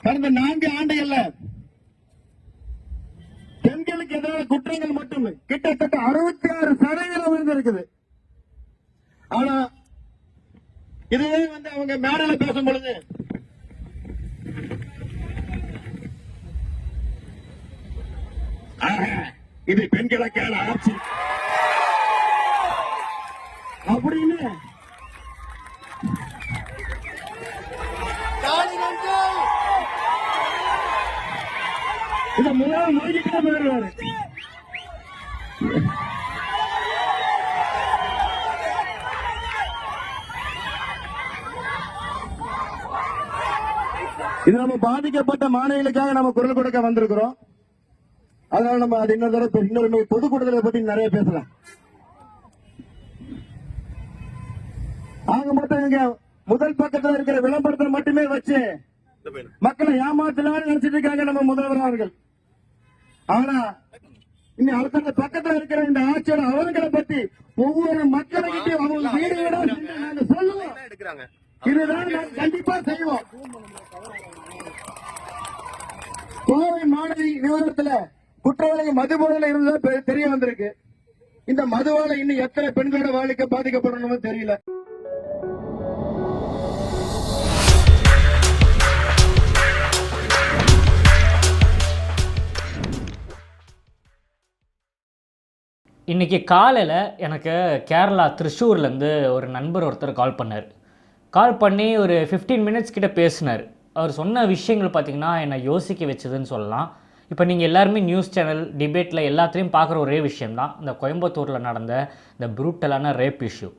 கடந்த நான்கு ஆண்டுகள்ல பெண்களுக்கு எதிரான குற்றங்கள் மட்டும் கிட்டத்தட்ட அறுபத்தி ஆறு சதவீதம் இருந்திருக்குது ஆனா இதுவே வந்து அவங்க மேடையில பேசும் பொழுது இது பெண்களுக்கான ஆட்சி. அப்படின்னு போயிடுவாரு இது நம்ம பாதிக்கப்பட்ட மாணவிகளுக்காக நம்ம குரல் கொடுக்க வந்திருக்கிறோம். அதனால நம்ம அது இன்னொரு தடவை இன்னொரு இன்னொரு பொதுக்கூட்டத்தை பத்தி நிறைய பேசலாம். ஆக மொத்தம் இங்க முதல் பக்கத்துல இருக்கிற விளம்பரத்தை மட்டுமே வச்சு மக்களை ஏமாத்தலாம்னு நினைச்சிட்டு இருக்காங்க நம்ம முதல்வர் அவர்கள் ஆனா இன்னும் அடுத்த பக்கத்துல இருக்கிற இந்த ஆட்சியோட அவர்களை பத்தி ஒவ்வொரு மக்கள்கிட்டையும் அவங்க வீடு வீடா நாங்க சொல்லுவோம். இதுதான் கண்டிப்பா செய்வோம். கோவை மாணவி விவரத்துல குற்றவாளி மதுபோதையில இருந்ததா பெ- தெரிய வந்திருக்கு. இந்த மதுவால இன்னும் எத்தனை பெண்களோட வாழ்க்கை பாதிக்கப்படணும்னு தெரியல. இன்றைக்கி காலையில் எனக்கு கேரளா திருச்சூர்லேருந்து ஒரு நண்பர் ஒருத்தர் கால் பண்ணார். கால் பண்ணி ஒரு 15 மினிட்ஸ் கிட்ட பேசினார். அவர் சொன்ன விஷயங்கள் பார்த்திங்கன்னா என்னை யோசிக்க வச்சதுன்னு சொல்லலாம். இப்போ நீங்கள் எல்லாருமே நியூஸ் சேனல் டிபேட்டில் எல்லாத்துலேயும் பார்க்குற ஒரே விஷயம்தான். இந்த கோயம்புத்தூரில் நடந்த இந்த ப்ரூட்டலான ரேப் இஷ்யூ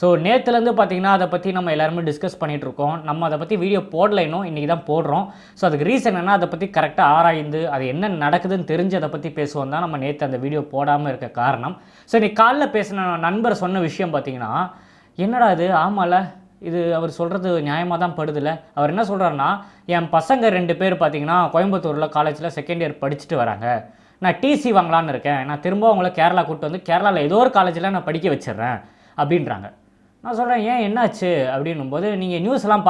ஸோ நேற்றுலேருந்து பார்த்தீங்கன்னா அதை பற்றி நம்ம எல்லாருமே டிஸ்கஸ் பண்ணிகிட்டு இருக்கோம் நம்ம அதை பற்றி வீடியோ போடல இன்னும் இன்றைக்கி தான் போடுறோம். ஸோ அதுக்கு ரீசன் என்ன அதை பற்றி கரெக்டாக ஆராய்ந்து அது என்ன நடக்குதுன்னு தெரிஞ்சு அதை பற்றி பேசுவோம் தான் நம்ம நேற்று அந்த வீடியோ போடாமல் இருக்க காரணம். ஸோ இன்னைக்கு காலைல பேசின நண்பர் சொன்ன விஷயம் பார்த்தீங்கன்னா என்னடா இது? ஆமால இது அவர் சொல்கிறது நியாயமாக தான் படுதில்ல அவர் என்ன சொல்கிறாருன்னா என் பசங்க ரெண்டு பேர் பார்த்தீங்கன்னா கோயம்புத்தூரில் காலேஜில் செகண்ட் இயர் படிச்சுட்டு வராங்க. நான் டிசி வாங்கலான்னு இருக்கேன். நான் திரும்ப அவங்கள கேரளா கூப்பிட்டு வந்து கேரளாவில் ஏதோ ஒரு காலேஜில் நான் படிக்க வச்சிடுறேன். அப்படின்றாங்க. நான் சொல்கிறேன் ஏன் என்னாச்சு? அப்படின்னும் போது நீங்கள் நியூஸ் எல்லாம்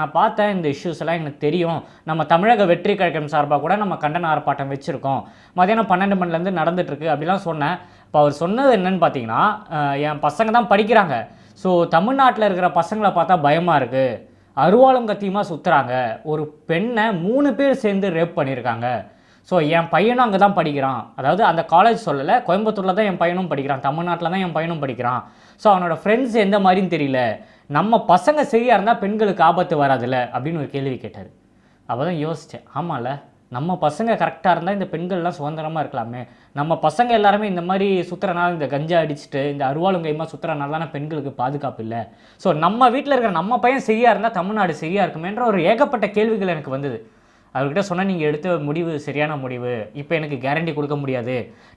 நான் பார்த்தேன் இந்த இஷ்யூஸ் எல்லாம் எனக்கு தெரியும். நம்ம தமிழக வெற்றி கழகம் சார்பாக கூட நம்ம கண்டன ஆர்ப்பாட்டம் வச்சுருக்கோம். மதியானம் பன்னெண்டு மணிலேருந்து நடந்துட்டுருக்கு அப்படிலாம் சொன்னேன். இப்போ அவர் சொன்னது என்னன்னு பார்த்தீங்கன்னா என் பசங்க தான் படிக்கிறாங்க. ஸோ தமிழ்நாட்டில் இருக்கிற பசங்களை பார்த்தா பயமாக இருக்குது அருவாளும் கத்தியுமாக சுற்றுறாங்க ஒரு பெண்ணை மூணு பேர் சேர்ந்து ரேப் பண்ணியிருக்காங்க. ஸோ என் பையனும் அங்கே தான் படிக்கிறான். அதாவது அந்த காலேஜ் சொல்லலை கோயம்புத்தூரில் தான் என் பையனும் படிக்கிறான். தமிழ்நாட்டில் தான் என் பையனும் படிக்கிறான். ஸோ அவனோட ஃப்ரெண்ட்ஸ் எந்த மாதிரின்னு தெரியல. நம்ம பசங்க சரியாக இருந்தால் பெண்களுக்கு ஆபத்து வராதுல்ல அப்படின்னு ஒரு கேள்வி கேட்டார். அப்போ தான் யோசித்தேன் ஆமாம்ல நம்ம பசங்க கரெக்டாக இருந்தால் இந்த பெண்கள்லாம் சுதந்திரமாக இருக்கலாமே. நம்ம பசங்க எல்லாருமே இந்த மாதிரி சுற்றுறனால இந்த கஞ்சா அடிச்சுட்டு இந்த அருவாளும் கைமா சுற்றுறனால தானே பெண்களுக்கு பாதுகாப்பு இல்லை. ஸோ நம்ம வீட்டில் இருக்கிற நம்ம பையன் சரியாக இருந்தால் தமிழ்நாடு சரியாக இருக்குமேன்ற ஒரு ஏகப்பட்ட கேள்விகள் எனக்கு வந்தது. அவர்கிட்ட சொன்னால் நீங்கள் எடுத்த முடிவு சரியான முடிவு. இப்போ எனக்கு கேரண்டி கொடுக்க முடியாது.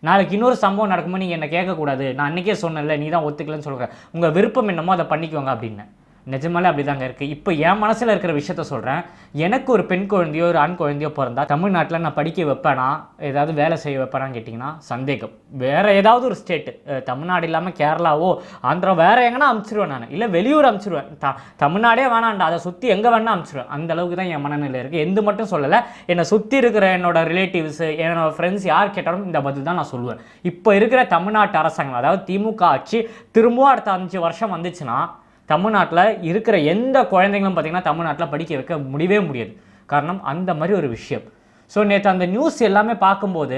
நாளைக்கு இன்னொரு சம்பவம் நடக்கும்போது நீங்கள் என்னை கேட்கக்கூடாது. நான் அன்றைக்கே சொன்னல நீ தான் ஒத்துக்கலன்னு சொல்கிறேன் உங்கள் விருப்பம் என்னமோ அதை பண்ணிக்கோங்க அப்படின்னு நிஜமாலே அப்படிதாங்க இருக்குது இப்போ என் மனசில் இருக்கிற விஷயத்த சொல்கிறேன் எனக்கு ஒரு பெண் குழந்தையோ ஒரு ஆண் குழந்தையோ பிறந்தா தமிழ்நாட்டில் நான் படிக்க வைப்பேனா? ஏதாவது வேலை செய்ய வைப்பேனான்னு கேட்டிங்கன்னா சந்தேகம். வேறு ஏதாவது ஒரு ஸ்டேட்டு தமிழ்நாடு இல்லாமல் கேரளாவோ ஆந்திரா வேறு எங்கன்னா அமுச்சிருவேன் நான். இல்லை வெளியூர் அமுச்சிருவேன். த தமிழ்நாடே வேணாண்டா அதை சுற்றி எங்கே வேணால் அமுச்சிருவேன். அந்த அளவுக்கு தான் என் மனநிலை இருக்குது எந்த மட்டும் சொல்லலை. என்னை சுற்றி இருக்கிற என்னோட ரிலேட்டிவ்ஸ் என்னோட ஃப்ரெண்ட்ஸ் யார் கேட்டாலும் இந்த பதில் தான் நான் சொல்லுவேன். இப்போ இருக்கிற தமிழ்நாட்டு அரசாங்கம் அதாவது திமுக ஆட்சி திரும்பவும் அடுத்த அஞ்சு வருஷம் வந்துச்சுன்னா தமிழ்நாட்டில் இருக்கிற எந்த குழந்தைங்களும் பார்த்திங்கன்னா தமிழ்நாட்டில் படிக்க வைக்க முடியவே முடியாது. காரணம் அந்த மாதிரி ஒரு விஷயம். ஸோ நேற்று அந்த நியூஸ் எல்லாமே பார்க்கும்போது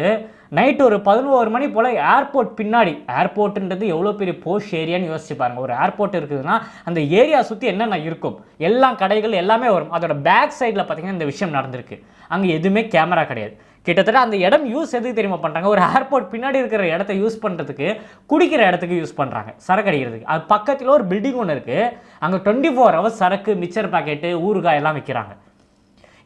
நைட் ஒரு பதினோரு மணி போல் ஏர்போர்ட் பின்னாடி ஏர்போர்ட்டுன்றது எவ்வளோ பெரிய போஷ் ஏரியான்னு யோசிச்சு பாருங்க. ஒரு ஏர்போர்ட் இருக்குதுன்னா அந்த ஏரியா சுற்றி என்னென்ன இருக்கும்? எல்லா கடைகள் எல்லாமே வரும். அதோட பேக் சைடில் பார்த்தீங்கன்னா இந்த விஷயம் நடந்திருக்கு. அங்கே எதுவுமே கேமரா கிடையாது. கிட்டத்தட்ட அந்த இடம் யூஸ் எதுக்கு தெரியுமா பண்ணுறாங்க ஒரு ஏர்போர்ட் பின்னாடி இருக்கிற இடத்த யூஸ் பண்ணுறதுக்கு குடிக்கிற இடத்துக்கு யூஸ் பண்ணுறாங்க சரக்கு அடிக்கிறதுக்கு. அது பக்கத்தில் ஒரு பில்டிங் ஒன்று இருக்குது அங்கே டுவெண்ட்டி ஃபோர் ஹவர்ஸ் சரக்கு மிச்சர் பாக்கெட்டு ஊறுகாய் எல்லாம் விற்கிறாங்க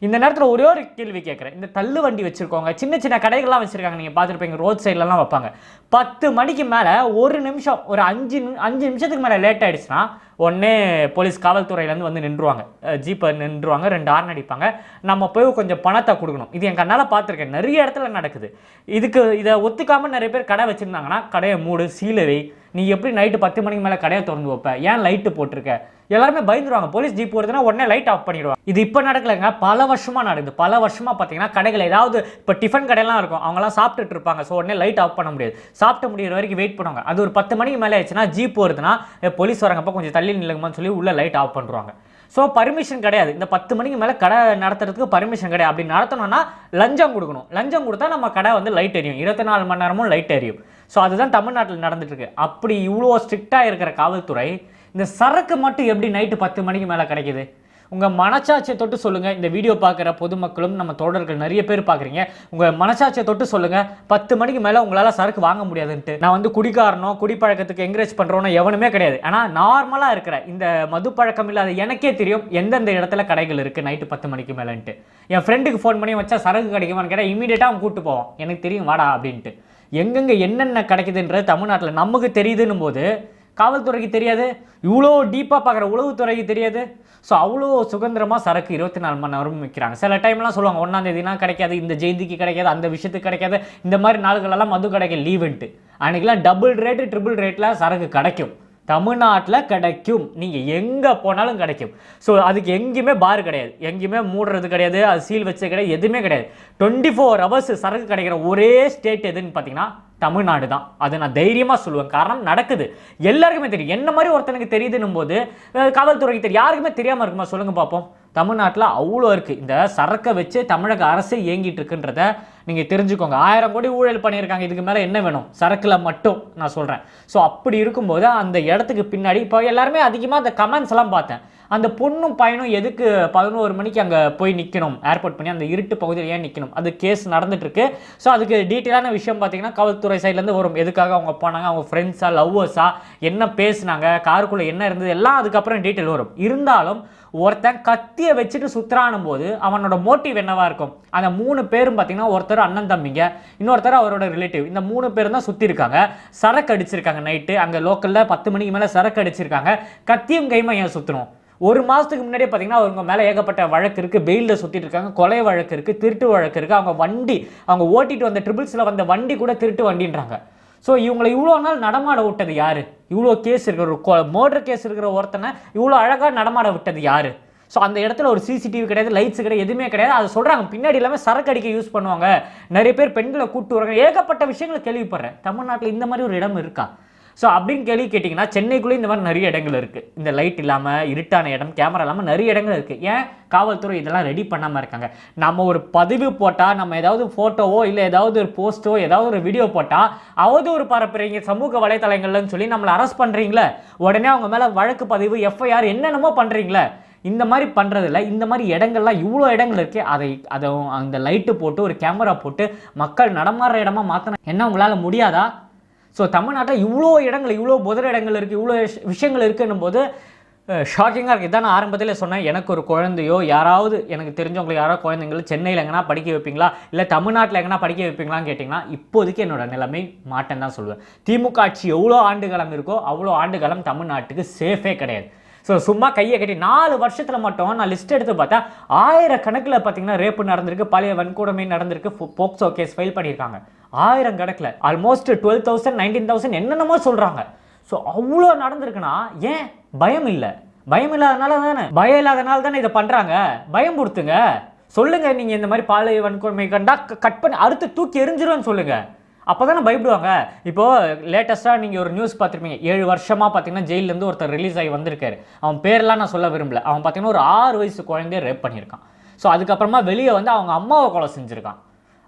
இந்த நேரத்தில் ஒரே ஒரு கேள்வி கேட்குறேன் இந்த தள்ளு வண்டி வச்சுருக்கோங்க சின்ன சின்ன கடைகள்லாம் வச்சுருக்காங்க நீங்கள் பார்த்துருப்பீங்க ரோட் சைட்லலாம் வைப்பாங்க. பத்து மணிக்கு மேலே ஒரு நிமிஷம் ஒரு அஞ்சு அஞ்சு நிமிஷத்துக்கு மேலே லேட் ஆகிடுச்சுன்னா உடனே போலீஸ் காவல்துறையிலேருந்து வந்து நின்றுவாங்க. ஜீப்பை நின்றுவாங்க ரெண்டு ஆர்ன் அடிப்பாங்க. நம்ம போய் கொஞ்சம் பணத்தை கொடுக்கணும். இது என் கண்ணால் பார்த்துருக்கேன். நிறைய இடத்துல நடக்குது. இதுக்கு இதை ஒத்துக்காமல் நிறைய பேர் கடை வச்சுருந்தாங்கன்னா கடையை மூடு சீலவை நீ எப்படி நைட்டு பத்து மணிக்கு மேலே கடையை திறந்து வைப்ப? ஏன் லைட்டு போட்டிருக்க? எல்லாருமே பயந்துருவாங்க. போலீஸ் ஜீப் வருதுன்னா உடனே லைட் ஆஃப் பண்ணிடுவாங்க. இது இப்போ நடக்கலைங்க. பல வருஷமாக நடக்குது. பல வருஷமாக பார்த்தீங்கன்னா கடைகள் ஏதாவது இப்போ டிஃபன் கடையெல்லாம் இருக்கும். அவங்களாம் சாப்பிட்டுட்டு இருப்பாங்க. ஸோ உடனே லைட் ஆஃப் பண்ண முடியாது. சாப்பிட்டு முடிகிற வரைக்கும் வெயிட் பண்ணுவாங்க. அது ஒரு பத்து மணிக்கு மேலே ஆயிடுச்சுன்னா ஜீப் வருதுன்னா போலீஸ் வரங்கப்போ கொஞ்சம் தள்ளி நில்லுங்கம்மான்னு சொல்லி உள்ள லைட் ஆஃப் பண்ணுவாங்க ஸோ பர்மிஷன் கிடையாது. இந்த பத்து மணிக்கு மேலே கடை நடத்துறதுக்கு பர்மிஷன் கிடையாது. அப்படி நடத்தணும்னா லஞ்சம் கொடுக்கணும். லஞ்சம் கொடுத்தா நம்ம கடை வந்து லைட் எரியும். இருபத்தி நாலு மணி நேரமும் லைட் எரியும். ஸோ அதுதான் தமிழ்நாட்டில் நடந்துட்டுருக்கு. அப்படி இவ்வளோ ஸ்ட்ரிக்டாக இருக்கிற காவல்துறை இந்த சரக்கு மட்டும் எப்படி நைட்டு பத்து மணிக்கு மேலே கிடைக்குது? உங்கள் மனச்சாட்சியை தொட்டு சொல்லுங்கள் இந்த வீடியோ பார்க்குற பொதுமக்களும் நம்ம தோழர்கள் நிறைய பேர் பார்க்குறீங்க. உங்கள் மனச்சாட்சியை தொட்டு சொல்லுங்கள் பத்து மணிக்கு மேலே உங்களால் சரக்கு வாங்க முடியாதுன்ட்டு. நான் வந்து குடிக்காரனோ குடிப்பழக்கத்துக்கு என்கரேஜ் பண்ணுறோனோ எவனுமே கிடையாது. ஆனால் நார்மலாக இருக்கிற இந்த மது பழக்கம் இல்லாத எனக்கே தெரியும் எந்தெந்த இடத்துல கடைகள் இருக்குது நைட்டு பத்து மணிக்கு மேலேன்ட்டு. என் ஃப்ரெண்டுக்கு ஃபோன் பண்ணி வச்சா சரக்கு கிடைக்குமான்னு கேட்டால் இமீடியட்டாக அவன் கூப்பிட்டு போவான். எனக்கு தெரியும் வாடா அப்படின்ட்டு. எங்கெங்கே என்னென்ன கிடைக்குதுன்றது தமிழ்நாட்டில் நமக்கு தெரியுதுன்னும் போது காவல்துறைக்கு தெரியாது. இவ்வளோ டீப்பாக பார்க்குற உளவுத்துறைக்கு தெரியாது. ஸோ அவ்வளோ சுதந்திரமாக சரக்கு இருபத்தி நாலு மணி நேரமும் விற்கிறாங்க சில டைம்லாம் சொல்லுவாங்க ஒன்றாந்தேதிலாம் கிடைக்காது இந்த ஜெயந்திக்கு கிடைக்காது அந்த விஷயத்துக்கு கிடைக்காது. இந்த மாதிரி நாள்களெல்லாம் மது கிடைக்கும் லீவுன்ட்டு அன்றைக்கெலாம் டபுள் ரேட்டு ட்ரிபிள் ரேட்டில் சரக்கு கிடைக்கும். தமிழ்நாட்டில் கிடைக்கும். நீங்கள் எங்கே போனாலும் கிடைக்கும். ஸோ அதுக்கு எங்கேயுமே பார் கிடையாது. எங்கேயுமே மூடுறது கிடையாது. அது சீல் வச்சது கிடையாது. எதுவுமே கிடையாது. டுவெண்ட்டி ஃபோர் ஹவர்ஸ் சரக்கு கிடைக்கிற ஒரே ஸ்டேட் எதுன்னு பார்த்தீங்கன்னா தமிழ்நாடு தான். அதை நான் தைரியமாக சொல்லுவேன். காரணம் நடக்குது. எல்லாருக்குமே தெரியும். என்ன மாதிரி ஒருத்தனுக்கு தெரியுதுன்னும் போது காவல்துறைக்கு தெரியும். யாருக்குமே தெரியாமல் இருக்குமா? சொல்லுங்கள் பார்ப்போம். தமிழ்நாட்டில் அவ்வளோ இருக்குது இந்த சரக்கை வச்சு தமிழக அரசு இயங்கிட்டு இருக்குன்றத நீங்கள் தெரிஞ்சுக்கோங்க. ஆயிரம் கோடி ஊழல் பண்ணியிருக்காங்க. இதுக்கு மேலே என்ன வேணும்? சரக்கில் மட்டும் நான் சொல்கிறேன் ஸோ அப்படி இருக்கும்போது அந்த இடத்துக்கு பின்னாடி இப்போ எல்லாருமே அதிகமாக அந்த கமெண்ட்ஸ் எல்லாம் பார்த்தேன். அந்த பொண்ணும் பையனும் எதுக்கு பதினோரு மணிக்கு அங்கே போய் நிற்கணும் ஏர்போர்ட் பண்ணி அந்த இருட்டு பகுதியில் ஏன் நிற்கணும் அது கேஸ் நடந்துட்டுருக்கு ஸோ அதுக்கு டீட்டெயிலான விஷயம் பார்த்தீங்கன்னா காவல்துறை சைட்லேருந்து வரும். எதுக்காக அவங்க போனாங்க? அவங்க ஃப்ரெண்ட்ஸாக லவ்வர்ஸாக என்ன பேசுனாங்க? காருக்குள்ளே என்ன இருந்தது? எல்லாம் அதுக்கப்புறம் டீட்டெயில் வரும். இருந்தாலும் ஒருத்தன் கத்தியை வச்சுட்டு சுத்துறானும் போது அவனோட மோட்டிவ் என்னவா இருக்கும்? அந்த மூணு பேரும் பார்த்தீங்கன்னா ஒருத்தர் அண்ணன் தம்பிங்க இன்னொருத்தர் அவரோட ரிலேட்டிவ் இந்த மூணு பேரும் தான் சுற்றி இருக்காங்க. சரக்கு அடிச்சிருக்காங்க நைட்டு அங்கே லோக்கலில் பத்து மணிக்கு மேலே சரக்கு அடிச்சிருக்காங்க. கத்தியும் கைமா ஏன் சுற்றணும் ஒரு மாதத்துக்கு முன்னாடியே பார்த்தீங்கன்னா அவங்க மேலே ஏகப்பட்ட வழக்கு இருக்குது பெயிலில் சுற்றிட்டு இருக்காங்க. கொலை வழக்கு இருக்குது திருட்டு வழக்கு இருக்குது அவங்க வண்டி அவங்க ஓட்டிட்டு வந்த ட்ரிபிள்ஸில் வந்த வண்டி கூட திருட்டு வண்டின்றாங்க. ஸோ இவங்களை இவ்வளோ நாள் நடமாட விட்டது யார்? இவ்வளோ கேஸ் இருக்கிற ஒரு மர்டர் கேஸ் இருக்கிற ஒருத்தனை இவ்வளோ அழகாக நடமாட விட்டது யார்? ஸோ அந்த இடத்துல ஒரு சிசிடிவி கிடையாது லைட்ஸ் கிடையாது எதுவுமே கிடையாது. அதை சொல்கிறாங்க பின்னாடி எல்லாமே சரக்கு அடிக்க யூஸ் பண்ணுவாங்க. நிறைய பேர் பெண்களை கூப்பிட்டு வராங்க ஏகப்பட்ட விஷயங்களை கேள்விப்படுறேன். தமிழ்நாட்டில் இந்த மாதிரி ஒரு இடம் இருக்கா? ஸோ அப்படின்னு கேள்வி கேட்டிங்கன்னா சென்னைக்குள்ளே இந்த மாதிரி நிறைய இடங்கள் இருக்குது இந்த லைட் இல்லாமல் இருட்டான இடம் கேமரா இல்லாமல் நிறைய இடங்கள் இருக்குது ஏன்? காவல்துறை இதெல்லாம் ரெடி பண்ணாமல் இருக்காங்க. நம்ம ஒரு பதிவு போட்டால் நம்ம ஏதாவது ஃபோட்டோவோ இல்லை ஏதாவது ஒரு போஸ்ட்டோ ஏதாவது ஒரு வீடியோ போட்டால் அவதூறு பரப்புறீங்க சமூக வலைத்தளங்கள்னு சொல்லி நம்மளை அரெஸ்ட் பண்ணுறீங்களே உடனே அவங்க மேலே வழக்கு பதிவு எஃப்ஐஆர் என்னென்னமோ பண்ணுறீங்களே இந்த மாதிரி பண்ணுறதில்ல இந்த மாதிரி இடங்கள்லாம் இவ்வளோ இடங்கள் இருக்குது அதை அதை அந்த லைட்டு போட்டு ஒரு கேமரா போட்டு மக்கள் நடமாடுற இடமா மாற்றின என்ன உங்களால் முடியாதா? ஸோ தமிழ்நாட்டில் இவ்வளோ இடங்கள் இவ்வளோ புதர் இடங்கள் இருக்குது இவ்வளோ விஷயங்கள் இருக்குன்னும் போது ஷாக்கிங்காக இருக்குது இதான் நான் ஆரம்பத்தில் சொன்னேன். எனக்கு ஒரு குழந்தையோ யாராவது எனக்கு தெரிஞ்சவங்களுக்கு யாரோ குழந்தைங்கள சென்னையில் எங்கன்னா படிக்க வைப்பீங்களா? இல்லை தமிழ்நாட்டில் எங்கன்னா படிக்க வைப்பீங்களான்னு கேட்டிங்கன்னா இப்போதைக்கு என்னோட நிலைமை மாட்டேன் தான் சொல்லுவேன். திமுக ஆட்சி எவ்வளோ ஆண்டுகாலம் இருக்கோ அவ்வளோ ஆண்டுகாலம் தமிழ்நாட்டுக்கு சேஃபே கிடையாது. ஸோ சும்மா கையை கட்டி நாலு வருஷத்தில் மட்டும் நான் லிஸ்ட் எடுத்து பார்த்தா ஆயிரக்கணக்கில் பார்த்தீங்கன்னா ரேப்பு நடந்திருக்கு பழைய வன்கூடமே நடந்திருக்கு போக்சோ கேஸ் ஃபைல் பண்ணியிருக்காங்க. ஆயிரம் கணக்கில் almost twelve thousand nineteen thousand என்னென்னமோ சொல்கிறாங்க ஸோ அவ்வளோ நடந்திருக்குன்னா ஏன்? பயம் இல்லை. பயம் இல்லாதனால தானே. பயம் இல்லாதனால தானே இதை பண்ணுறாங்க பயம் கொடுத்துங்க சொல்லுங்க நீங்கள் இந்த மாதிரி பாலியல் வன்கொடுமை கண்டா கட் பண்ணி அறுத்து தூக்கி எரிஞ்சிரும்னு சொல்லுங்க. அப்பதானே பயப்படுவாங்க. இப்போது லேட்டஸ்ட்டாக நீங்கள் ஒரு நியூஸ் பார்த்துருப்பீங்க. ஏழு வருஷமாக பார்த்தீங்கன்னா ஜெயிலேருந்து ஒருத்தர் ரிலீஸ் ஆகி வந்திருக்காரு. அவன் பேர்லாம் நான் சொல்ல விரும்பல. அவன் பார்த்தீங்கன்னா ஒரு ஆறு வயசு குழந்தைய ரேப் பண்ணியிருக்கான். ஸோ அதுக்கப்புறமா வெளியே வந்து அவங்க அம்மாவை கொலை செஞ்சுருக்கான்.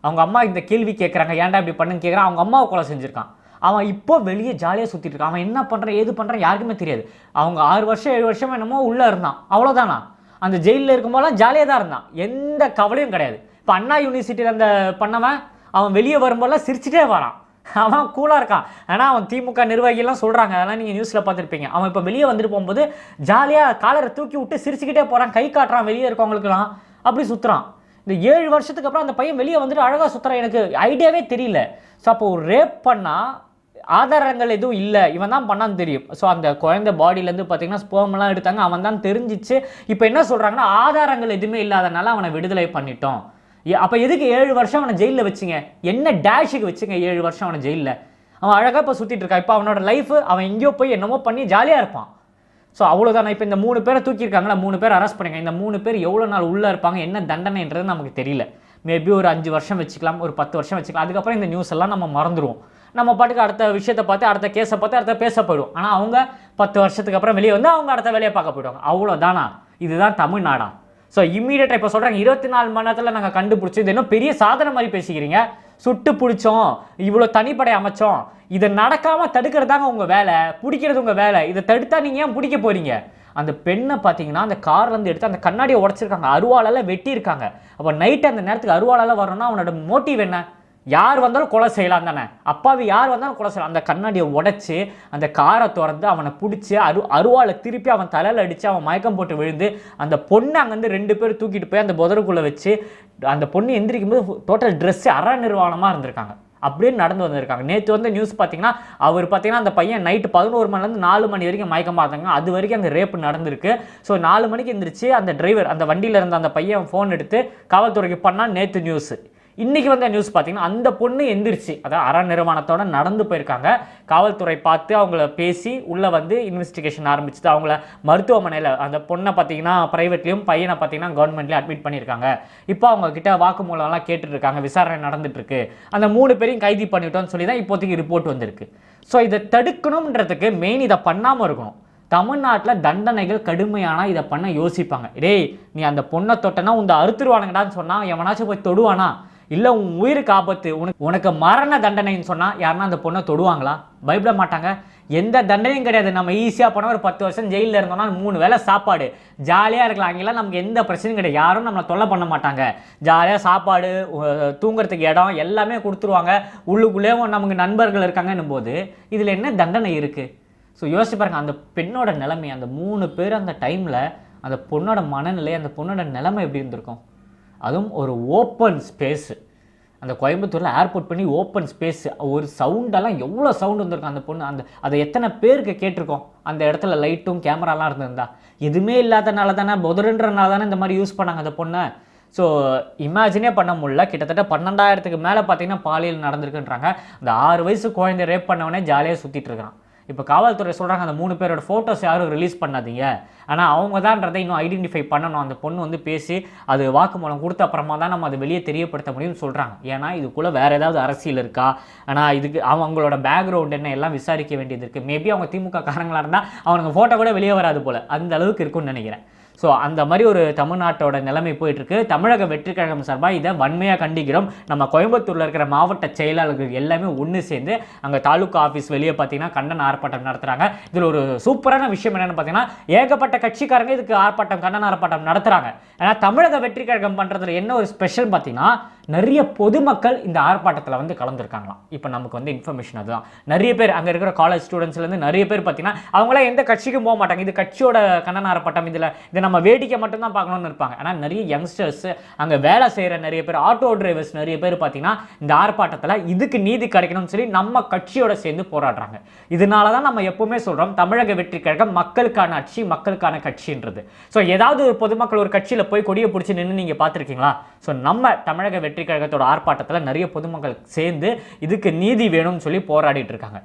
அவங்க அம்மா இந்த கேள்வி கேட்குறாங்க ஏன்டா இப்படி பண்ணுன்னு கேட்குறான் அவங்க அம்மாவை கொலை செஞ்சுருக்கான். அவன் இப்போ வெளியே ஜாலியாக சுற்றிட்டு இருக்கான். அவன் என்ன பண்ணுறான் ஏது பண்ணுறான் யாருக்குமே தெரியாது. அவங்க ஆறு வருஷம் ஏழு வருஷம் என்னமோ உள்ளே இருந்தான். அவ்வளோதானா அந்த ஜெயிலில் இருக்கும்போதெல்லாம் ஜாலியாக தான் இருந்தான். எந்த கவலையும் கிடையாது. இப்போ அண்ணா யூனிவர்சிட்டியில் அந்த பண்ணவன் அவன் வெளியே வரும்போதெல்லாம் சிரிச்சிட்டே வரான். அவன் கூலாக இருக்கான். ஆனால் அவன் திமுக நிர்வாகிகள்லாம் சொல்கிறாங்க அதெல்லாம் நீங்கள் நியூஸில் பார்த்துருப்பீங்க. அவன் இப்போ வெளியே வந்துட்டு போகும்போது ஜாலியாக காலரை தூக்கி விட்டு சிரிச்சுக்கிட்டே போகிறான் கை காட்டுறான் வெளியே இருக்கவங்களுக்குலாம் அப்படி சுற்றுறான் இந்த ஏழு வருஷத்துக்கு அப்புறம் அந்த பையன் வெளியே வந்துட்டு அழகாக சுற்றுறான் எனக்கு ஐடியாவே தெரியல. ஸோ அப்போ ஒரு ரேப் பண்ணால் ஆதாரங்கள் எதுவும் இல்லை. இவன் தான் பண்ணான்னு தெரியும். ஸோ அந்த குழந்தை பாடியிலேருந்து பார்த்தீங்கன்னா ஸ்போம்லாம் எடுத்தாங்க. அவன் தான் தெரிஞ்சிச்சு. இப்போ என்ன சொல்கிறாங்கன்னா ஆதாரங்கள் எதுவுமே இல்லாதனால அவனை விடுதலை பண்ணிட்டோம். அப்போ எதுக்கு ஏழு வருஷம் அவனை ஜெயிலில் வச்சிங்க? என்ன டேஷுக்கு வச்சுங்க ஏழு வருஷம் அவனை ஜெயிலில் அவன் அழகாக இப்போ சுற்றிட்டு இருக்கான் இப்போ அவனோட லைஃப் அவன் எங்கேயோ போய் என்னமோ பண்ணி ஜாலியாக இருப்பான். ஸோ அவ்வளோதான் இப்போ இந்த மூணு பேரை தூக்கியிருக்காங்களா? மூணு பேர் அரெஸ்ட் பண்ணுங்க இந்த மூணு பேர் எவ்வளோ நாள் உள்ளே இருப்பாங்க? என்ன தண்டனைன்றது நமக்கு தெரியல. மேபி ஒரு அஞ்சு வருஷம் வச்சுக்கலாம். ஒரு பத்து வருஷம் வச்சுக்கலாம். அதுக்கப்புறம் இந்த நியூஸ் எல்லாம் நம்ம மறந்துடுவோம் நம்ம பாட்டுக்கு அடுத்த விஷயத்தை பார்த்து அடுத்த கேஸை பார்த்து அடுத்த பேச போயிடுவோம். ஆனால் அவங்க பத்து வருஷத்துக்கு அப்புறம் வெளியே வந்து அவங்க அடுத்த வேலையை பார்க்க போயிடுவாங்க. அவ்வளோதானா இதுதான் தமிழ்நாடா. ஸோ இம்மீடியட்டாக இப்போ சொல்கிறாங்க இருபத்தி நாலு மணி நேரத்தில் நாங்கள் கண்டுபிடிச்சி இது இன்னும் பெரிய சாதனை மாதிரி பேசிக்கிறீங்க? சுட்டு பிடிச்சோம் இவ்வளோ தனிப்படை அமைச்சோம். இதை நடக்காமல் தடுக்கிறதாங்க உங்கள் வேலை பிடிக்கிறது உங்கள் வேலை. இதை தடுத்தா நீங்கள் ஏன் பிடிக்க போகிறீங்க அந்த பெண்ணை பார்த்தீங்கன்னா அந்த கார்லேருந்து எடுத்து அந்த கண்ணாடியை உடச்சிருக்காங்க. அருவாளால் வெட்டியிருக்காங்க. அப்போ நைட்டு அந்த நேரத்துக்கு அருவாளால் வரணும்னா அவனோட மோட்டிவ் என்ன? யார் வந்தாலும் கொலை செய்யலாம் தானே? அப்பாவி யார் வந்தாலும் கொலை செய்யலாம். அந்த கண்ணாடியை உடைச்சி அந்த காரை திறந்து அவனை பிடிச்சி அரு அருவாளை திருப்பி அவன் தலையில் அடித்து அவன் மயக்கம் போட்டு விழுந்து அந்த பொண்ணை அங்கேருந்து ரெண்டு பேர் தூக்கிட்டு போய் அந்த புதருக்குள்ளே வச்சு அந்த பொண்ணு எந்திரிக்கும் போது டோட்டல் ட்ரெஸ்ஸு அற நிர்வாணமாக இருந்திருக்காங்க. அப்படியே நடந்து வந்திருக்காங்க. நேற்று வந்து நியூஸ் பார்த்தீங்கன்னா அவர் பார்த்தீங்கன்னா அந்த பையன் நைட்டு பதினோரு மணிலேருந்து நாலு மணி வரைக்கும் மயக்கம் பார்த்தாங்க. அது வரைக்கும் அந்த ரேப் நடந்திருக்கு. ஸோ நாலு மணிக்கு எந்திரிச்சு அந்த டிரைவர் அந்த வண்டியில் இருந்த அந்த பையன் ஃபோன் எடுத்து காவல்துறைக்கு பண்ணால் நேற்று நியூஸ் இன்றைக்கி வந்த நியூஸ் பார்த்தீங்கன்னா அந்த பொண்ணு எந்திரிச்சு அதாவது அற நிறுவனத்தோட நடந்து போயிருக்காங்க. காவல்துறை பார்த்து அவங்கள பேசி உள்ளே வந்து இன்வெஸ்டிகேஷன் ஆரம்பிச்சுது அவங்கள மருத்துவமனையில் அந்த பொண்ணை பார்த்தீங்கன்னா ப்ரைவேட்லேயும் பையனை பார்த்தீங்கன்னா கவர்மெண்ட்லேயும் அட்மிட் பண்ணியிருக்காங்க. இப்போ அவங்க கிட்ட வாக்குமூலம்லாம் கேட்டுட்ருக்காங்க. விசாரணை நடந்துட்டுருக்கு அந்த மூணு பேரையும் கைது பண்ணிட்டோம்னு சொல்லி தான் இப்போதைக்கு ரிப்போர்ட் வந்திருக்கு. ஸோ இதை தடுக்கணுன்றதுக்கு மெயின் இதை பண்ணாமல் இருக்கணும். தமிழ்நாட்டில் தண்டனைகள் கடுமையானா இதை பண்ண யோசிப்பாங்க. டேய் நீ அந்த பொண்ணை தொட்டனா உந்த அறுத்துருவானுங்கடான்னு சொன்னால் எவனாச்சும் போய் தொடுவானா? இல்லை உன் உயிருக்கு ஆபத்து உனக்கு உனக்கு மரண தண்டனைன்னு சொன்னால் யாருன்னா அந்த பொண்ணை தொடுவாங்களா? பயப்பட மாட்டாங்க. எந்த தண்டனையும் கிடையாது. நம்ம ஈஸியாக போனால் ஒரு பத்து வருஷம் ஜெயிலில் இருந்தோம்னா மூணு வேளை சாப்பாடு. ஜாலியாக இருக்கலாம். அங்கெல்லாம் நமக்கு எந்த பிரச்சனையும் கிடையாது. யாரும் நம்மளை தொல்லை பண்ண மாட்டாங்க. ஜாலியாக சாப்பாடு தூங்குறதுக்கு இடம் எல்லாமே கொடுத்துருவாங்க. உள்ளுக்குள்ளேயும் நமக்கு நண்பர்கள் இருக்காங்கன்னும் போது இதில் என்ன தண்டனை இருக்குது ஸோ யோசிச்சு பாருங்க. அந்த பெண்ணோட நிலைமை அந்த மூணு பேர் அந்த டைமில் அந்த பொண்ணோட மனநிலை அந்த பொண்ணோட நிலைமை எப்படி இருந்திருக்கும்? அதுவும் ஒரு ஓப்பன் ஸ்பேஸு அந்த கோயம்புத்தூரில் ஏர்போர்ட் பண்ணி ஓப்பன் ஸ்பேஸ் ஒரு சவுண்டெல்லாம் எவ்வளோ சவுண்டு வந்திருக்கும் அந்த பொண்ணு அந்த அதை எத்தனை பேருக்கு கேட்டிருக்கோம்? அந்த இடத்துல லைட்டும் கேமராலாம் இருந்திருந்தா. எதுவுமே இல்லாதனால தானே புதருன்றனால தானே இந்த மாதிரி யூஸ் பண்ணாங்க அந்த பொண்ணை. ஸோ இமேஜினே பண்ண முடியல. கிட்டத்தட்ட பன்னெண்டாயிரத்துக்கு மேலே பார்த்தீங்கன்னா பாலியல் நடந்திருக்குன்றாங்க. அந்த ஆறு வயசு குழந்தை ரேப் பண்ணவனே ஜாலியாக சுற்றிட்டு இருக்கான் இப்போ காவல்துறை சொல்கிறாங்க அந்த மூணு பேரோட ஃபோட்டோஸ் யாரும் ரிலீஸ் பண்ணாதீங்க. ஆனால் அவங்க தான்றதை இன்னும் ஐடென்டிஃபை பண்ணணும். அந்த பொண்ணு வந்து பேசி அது வாக்குமூலம் கொடுத்த அப்புறமா தான் நம்ம அதை வெளியே தெரியப்படுத்த முடியும்னு சொல்கிறாங்க ஏன்னா இதுக்குள்ளே வேறு ஏதாவது அரசியல் இருக்கா? ஆனால் இதுக்கு அவங்களோட பேக்ரவுண்ட் என்ன எல்லாம் விசாரிக்க வேண்டியது இருக்குது மேபி அவங்க திமுக காரங்களாக இருந்தால் அவனுக்கு ஃபோட்டோ கூட வெளியே வராது போல். அந்த அளவுக்கு இருக்கும்னு நினைக்கிறேன். ஸோ அந்த மாதிரி ஒரு தமிழ்நாட்டோட நிலைமை போயிட்டுருக்கு. தமிழக வெற்றி கழகம் சார்பாக இதை வன்மையாக கண்டிக்கிறோம். நம்ம கோயம்புத்தூரில் இருக்கிற மாவட்ட செயலாளர்கள் எல்லாமே ஒன்று சேர்ந்து அங்கே தாலுகா ஆஃபீஸ் வெளியே பார்த்தீங்கன்னா கண்டன ஆர்ப்பாட்டம் நடத்துகிறாங்க இதில் ஒரு சூப்பரான விஷயம் என்னென்னு பார்த்தீங்கன்னா ஏகப்பட்ட கட்சிக்காரங்க இதுக்கு ஆர்ப்பாட்டம் கண்டன ஆர்ப்பாட்டம் நடத்துகிறாங்க ஏன்னா தமிழக வெற்றி கழகம் பண்ணுறதுல என்ன ஒரு ஸ்பெஷல் பார்த்தீங்கன்னா நிறைய பொதுமக்கள் இந்த ஆர்ப்பாட்டத்தில் வந்து கலந்துருக்காங்களாம். இப்போ நமக்கு வந்து இன்ஃபர்மேஷன் அதுதான். நிறைய பேர் அங்கே இருக்கிற காலேஜ் ஸ்டூடெண்ட்ஸ்லேருந்து நிறைய பேர் பார்த்தீங்கன்னா அவங்களாம் எந்த கட்சிக்கும் போக மாட்டாங்க. இது கட்சியோட கண்ணன் ஆர்ப்பாட்டம் இதில். இதை நம்ம வேடிக்கை மட்டும்தான் பார்க்கணும்னு இருப்பாங்க. ஆனால் நிறைய யங்ஸ்டர்ஸ் அங்கே வேலை செய்கிற நிறைய பேர் ஆட்டோ டிரைவர்ஸ் நிறைய பேர் பார்த்தீங்கன்னா இந்த ஆர்ப்பாட்டத்தில் இதுக்கு நீதி கிடைக்கணும்னு சொல்லி நம்ம கட்சியோட சேர்ந்து போராடுறாங்க. இதனால தான் நம்ம எப்பவுமே சொல்கிறோம் தமிழக வெற்றி கழகம் மக்களுக்கான ஆட்சி மக்களுக்கான கட்சின்றது. ஸோ ஏதாவது ஒரு பொதுமக்கள் ஒரு கட்சியில் போய் கொடியை பிடிச்சி நின்று நீங்கள் பார்த்துருக்கீங்களா ஸோ நம்ம தமிழக வெற்றி கழகத்தோட ஆர்ப்பாட்டத்தில் நிறைய பொதுமக்கள் சேர்ந்து இதுக்கு நீதி வேணும்னு சொல்லி போராடிட்டு இருக்காங்க.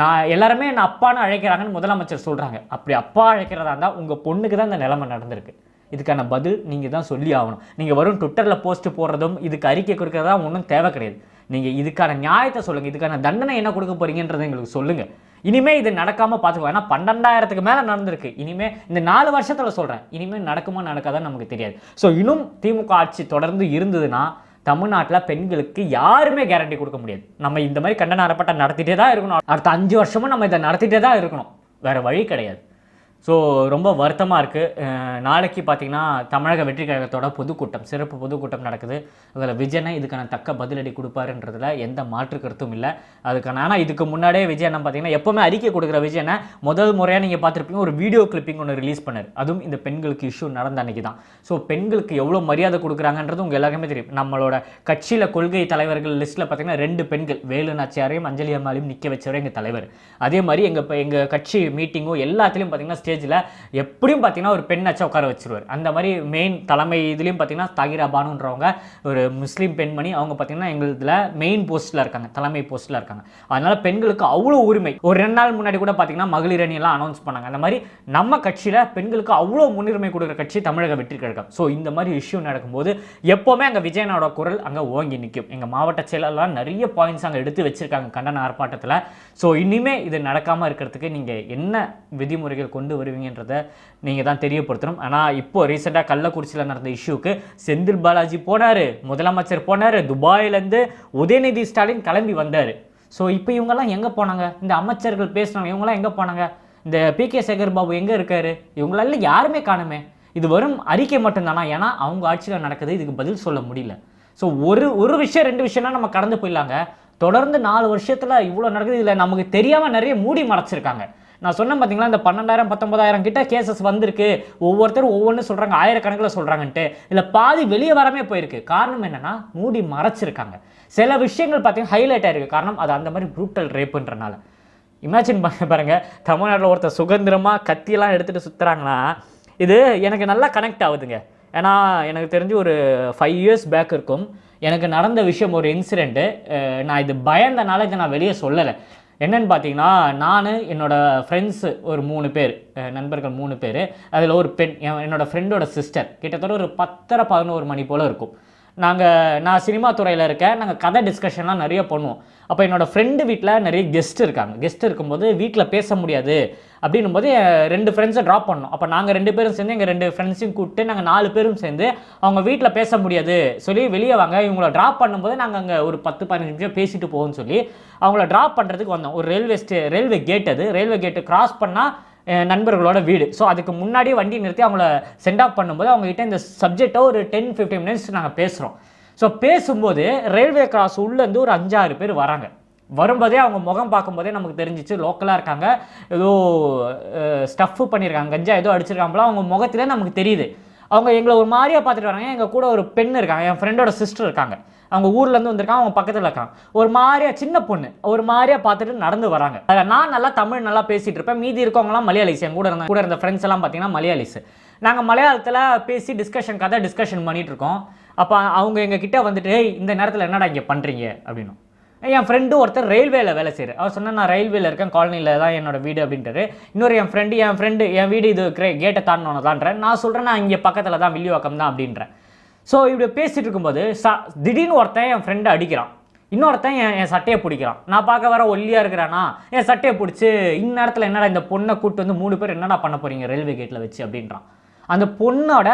நான் எல்லாருமே என்ன அப்பான்னு அழைக்கிறாங்கன்னு முதலமைச்சர் சொல்கிறாங்க அப்படி அப்பா அழைக்கிறதா இருந்தால் உங்கள் பொண்ணுக்கு தான் இந்த நிலைமை நடந்திருக்கு. இதுக்கான பதில் நீங்கள் தான் சொல்லி ஆகணும். நீங்கள் வரும் ட்விட்டரில் போஸ்ட்டு போடுறதும் இதுக்கு அறிக்கை கொடுக்கறதா ஒன்றும் தேவை கிடையாது. நீங்கள் இதுக்கான நியாயத்தை சொல்லுங்கள் இதுக்கான தண்டனை என்ன கொடுக்க போறீங்கன்றதை எங்களுக்கு சொல்லுங்கள் இனிமே இது நடக்காமல் பார்த்துக்கோ ஏன்னா பன்னெண்டாயிரத்துக்கு மேலே நடந்திருக்கு. இனிமேல் இந்த நாலு வருஷத்தில் சொல்கிறேன் இனிமேல் நடக்குமா நடக்காதான்னு நமக்கு தெரியாது. ஸோ இன்னும் திமுக ஆட்சி தொடர்ந்து இருந்ததுன்னா தமிழ்நாட்டில் பெண்களுக்கு யாருமே கேரண்டி கொடுக்க முடியாது. நம்ம இந்த மாதிரி கண்டன அறப்பட்ட நடத்திட்டே தான் இருக்கணும். அடுத்த அஞ்சு வருஷமும் நம்ம இதை நடத்திட்டே தான் இருக்கணும். வேறு வழி கிடையாது. ஸோ ரொம்ப வருத்தமாக இருக்குது நாளைக்கு பார்த்தீங்கன்னா தமிழக வெற்றி கழகத்தோட பொதுக்கூட்டம் சிறப்பு பொதுக்கூட்டம் நடக்குது. அதில் விஜயனை இதுக்கான தக்க பதிலடி கொடுப்பாருன்றதுல எந்த மாற்று கருத்தும் இல்லை. அதுக்கான ஆனால் இதுக்கு முன்னாடியே விஜயனை பார்த்திங்கன்னா பார்த்தீங்கன்னா எப்போவுமே அறிக்கை கொடுக்குற விஜயனை முதல் முறையாக நீங்கள் பார்த்துருப்பீங்க ஒரு வீடியோ கிளிப்பிங் ஒன்று ரிலீஸ் பண்ணார். அதுவும் இந்த பெண்களுக்கு இஷ்யூ நடந்த அன்னைக்கு தான். ஸோ பெண்களுக்கு எவ்வளோ மரியாதை கொடுக்குறாங்கன்றது உங்கள் எல்லாருக்குமே தெரியும். நம்மளோட கட்சியில் கொள்கை தலைவர்கள் லிஸ்ட்டில் பார்த்தீங்கன்னா ரெண்டு பெண்கள் வேலு நாச்சியாரையும் அஞ்சலி அம்மாலையும் நிற்க வச்சவரே எங்கள் தலைவர். அதே மாதிரி எங்கள் எங்கள் கட்சி மீட்டிங்கோ எல்லாத்துலேயும் பார்த்தீங்கன்னா ஸ்டேஜில் எப்படியும் பார்த்தீங்கன்னா ஒரு பெண்ணாச்சும் உட்கார வச்சிருவார். அந்த மாதிரி மெயின் தலைமை இதுலேயும் பார்த்தீங்கன்னா தகிரா பானுன்றவங்க ஒரு முஸ்லீம் பெண்மணி அவங்க பார்த்தீங்கன்னா எங்களுதுல மெயின் போஸ்ட்டில் இருக்காங்க தலைமை போஸ்ட்டில் இருக்காங்க. அதனால் பெண்களுக்கு அவ்வளோ உரிமை. ஒரு ரெண்டு நாள் முன்னாடி கூட பார்த்தீங்கன்னா மகளிர் அணியெல்லாம் அனௌன்ஸ் பண்ணாங்க. அந்த மாதிரி நம்ம கட்சியில் பெண்களுக்கு அவ்வளோ முன்னுரிமை கொடுக்குற கட்சி தமிழக வெற்றி கழகம். ஸோ இந்த மாதிரி இஷ்யூ நடக்கும்போது எப்போவுமே அங்கே விஜயனோட குரல் அங்கே ஓங்கி நிற்கும் எங்கள் மாவட்ட செயலெல்லாம் நிறைய பாயிண்ட்ஸ் அங்கே எடுத்து வச்சுருக்காங்க கண்டன ஆர்ப்பாட்டத்தில். ஸோ இனிமே இது நடக்காமல் இருக்கிறதுக்கு நீங்கள் என்ன விதிமுறைகள் கொண்டு வருவீங்கன்றதை நீங்கள் தான் தெரியப்படுத்தணும். ஆனால் இப்போது ரீசெண்டாக கள்ளக்குறிச்சியில் நடந்த இஷ்யூக்கு செந்தில் பாலாஜி போனார் முதலமைச்சர் போனார் துபாயிலேருந்து உதயநிதி ஸ்டாலின் கிளம்பி வந்தார். ஸோ இப்போ இவங்கெல்லாம் எங்கே போனாங்க? இந்த அமைச்சர்கள் பேசுனாங்க இவங்கெல்லாம் எங்கே போனாங்க? இந்த பி கே சேகர் பாபு எங்கே இருக்கார்? இவங்களால யாருமே காணுமே. இது வரும் அறிக்கை மட்டும்தானா? ஏன்னா அவங்க ஆட்சியில் நடக்குது இதுக்கு பதில் சொல்ல முடியல. ஸோ ஒரு ஒரு விஷயம் ரெண்டு விஷயம்னா நம்ம கடந்து போயிடலாங்க. தொடர்ந்து நாலு வருஷத்தில் இவ்வளோ நடக்குது இதில் நமக்கு தெரியாமல் நிறைய மூடி மறைச்சிருக்காங்க. நான் சொன்னேன் பார்த்தீங்களா இந்த பன்னெண்டாயிரம் பத்தொன்பதாயிரம் கிட்ட கேசஸ் வந்திருக்கு. ஒவ்வொருத்தரும் ஒவ்வொன்றும் சொல்கிறாங்க ஆயிரக்கணக்கில் சொல்கிறாங்கன்ட்டு இல்லை பாதி வெளியே வரமே போயிருக்கு. காரணம் என்னென்னா மூடி மறைச்சிருக்காங்க. சில விஷயங்கள் பார்த்தீங்கன்னா ஹைலைட் ஆயிருக்கு. காரணம் அது அந்த மாதிரி ப்ரூட்டல் ரேப்புன்றனால இமேஜின் பண்ண பாருங்கள் தமிழ்நாட்டில் ஒருத்தர் சுதந்திரமாக கத்தியெல்லாம் எடுத்துகிட்டு சுற்றுறாங்கன்னா இது எனக்கு நல்லா கனெக்ட் ஆகுதுங்க. ஏன்னா எனக்கு தெரிஞ்சு ஒரு ஃபைவ் இயர்ஸ் பேக் இருக்கும். எனக்கு நடந்த விஷயம் ஒரு இன்சிடெண்ட்டு நான் இது பயந்தனால இதை நான் வெளியே சொல்லலை. என்னென்னு பார்த்தீங்கன்னா நான் என்னோடய ஃப்ரெண்ட்ஸு ஒரு மூணு பேர் நண்பர்கள் மூணு பேர். அதில் ஒரு பெண் என் ஃப்ரெண்டோட சிஸ்டர் கிட்டத்தட்ட ஒரு பத்தரை பதினோரு மணி போல் இருக்கும். நாங்கள் நான் சினிமா துறையில் இருக்கேன். நாங்கள் கதை டிஸ்கஷன்லாம் நிறைய பண்ணுவோம். அப்போ என்னோட ஃப்ரெண்டு வீட்டில் நிறைய கெஸ்ட் இருக்காங்க. கெஸ்ட் இருக்கும்போது வீட்டில் பேச முடியாது. அப்படின்னும் போது ரெண்டு ஃப்ரெண்ட்ஸை ட்ராப் பண்ணோம். அப்போ நாங்கள் ரெண்டு பேரும் சேர்ந்து எங்கள் ரெண்டு ஃப்ரெண்ட்ஸையும் கூப்பிட்டு நாங்கள் நாலு பேரும் சேர்ந்து அவங்க வீட்டில் பேச முடியாது சொல்லி வெளியே வாங்க. இவங்கள ட்ராப் பண்ணும்போது நாங்கள் அங்கே ஒரு பத்து பதினஞ்சு நிமிஷம் பேசிட்டு போவோம்னு சொல்லி அவங்கள ட்ராப் பண்ணுறதுக்கு வந்தோம். ஒரு ரயில்வே ஸ்டே ரயில்வே கேட் அது. ரயில்வே கேட்டு கிராஸ் பண்ணால் நண்பர்களோட வீடு. ஸோ அதுக்கு முன்னாடியே வண்டி நிறுத்தி அவங்கள சென்ட் ஆஃப் பண்ணும்போது அவங்ககிட்ட இந்த சப்ஜெக்டை ஒரு டென் ஃபிஃப்டீன் மினிட்ஸ் நாங்கள் பேசுகிறோம் ஸோ பேசும்போது ரயில்வே கிராஸ் உள்ளேருந்து ஒரு அஞ்சாறு பேர் வராங்க. வரும்போதே அவங்க முகம் பார்க்கும்போதே நமக்கு தெரிஞ்சிச்சு லோக்கலாக இருக்காங்க. ஏதோ ஸ்டஃப் பண்ணியிருக்காங்க கஞ்சா ஏதோ அடிச்சிருக்காங்களோ அவங்க முகத்திலே நமக்கு தெரியுது. அவங்க எங்களை ஒரு மாதிரியாக பார்த்துட்டு வராங்க. எங்கள் கூட ஒரு பெண் இருக்காங்க என் ஃப்ரெண்டோட சிஸ்டர் இருக்காங்க. அவங்க ஊர்லேருந்து வந்திருக்காங்க அவங்க பக்கத்தில் இருக்கான். ஒரு மாதிரியா சின்ன பொண்ணு ஒரு மாதிரியா பார்த்துட்டு நடந்து வராங்க. அதில் நான் நல்லா தமிழ் நல்லா பேசிகிட்டு இருப்பேன். மீதி இருக்கவங்களாம் மலையாளிஸ் என் கூட இருந்த கூட இருந்த ஃப்ரெண்ட்ஸ் எல்லாம் பார்த்தீங்கன்னா மலையாளிஸ். நாங்கள் மலையாளத்தில் பேசி டிஸ்கஷன் கதை டிஸ்கஷன் பண்ணிட்டு இருக்கோம். அப்போ அவங்க எங்ககிட்ட வந்துட்டு "ஏய், இந்த நேரத்தில் என்னடா இங்கே பண்ணுறீங்க அப்படின்னும் என் ஃப்ரெண்டு ஒருத்தர் ரயில்வேல வேலை செய்கிறார் அவர் சொன்னால் நான் ரயில்வேல இருக்கேன் காலனியில் தான் என்னோட வீடு அப்படின்றது இன்னொரு என் ஃப்ரெண்டு என் ஃப்ரெண்டு என் வீடு இது கேட்டை தாண்டணும் தான்றேன் நான் சொல்கிறேன் நான் இங்கே பக்கத்தில் தான் வில்லிவாக்கம் தான் அப்படின்றேன் ஸோ இப்படி பேசிட்டு இருக்கும்போது ச திடீர்னு ஒருத்தன் என் ஃப்ரெண்டை அடிக்கிறான். இன்னொருத்தன் என் என் சட்டையை பிடிக்கிறான். நான் பார்க்க வர ஒல்லியாக இருக்கிறானா? என் சட்டையை பிடிச்சி இந்நேரத்தில் என்னடா இந்த பொண்ணை கூப்பிட்டு வந்து மூணு பேர் என்னடா பண்ண போகிறீங்க ரயில்வே கேட்டில் வச்சு அப்படின்றான். அந்த பொண்ணோட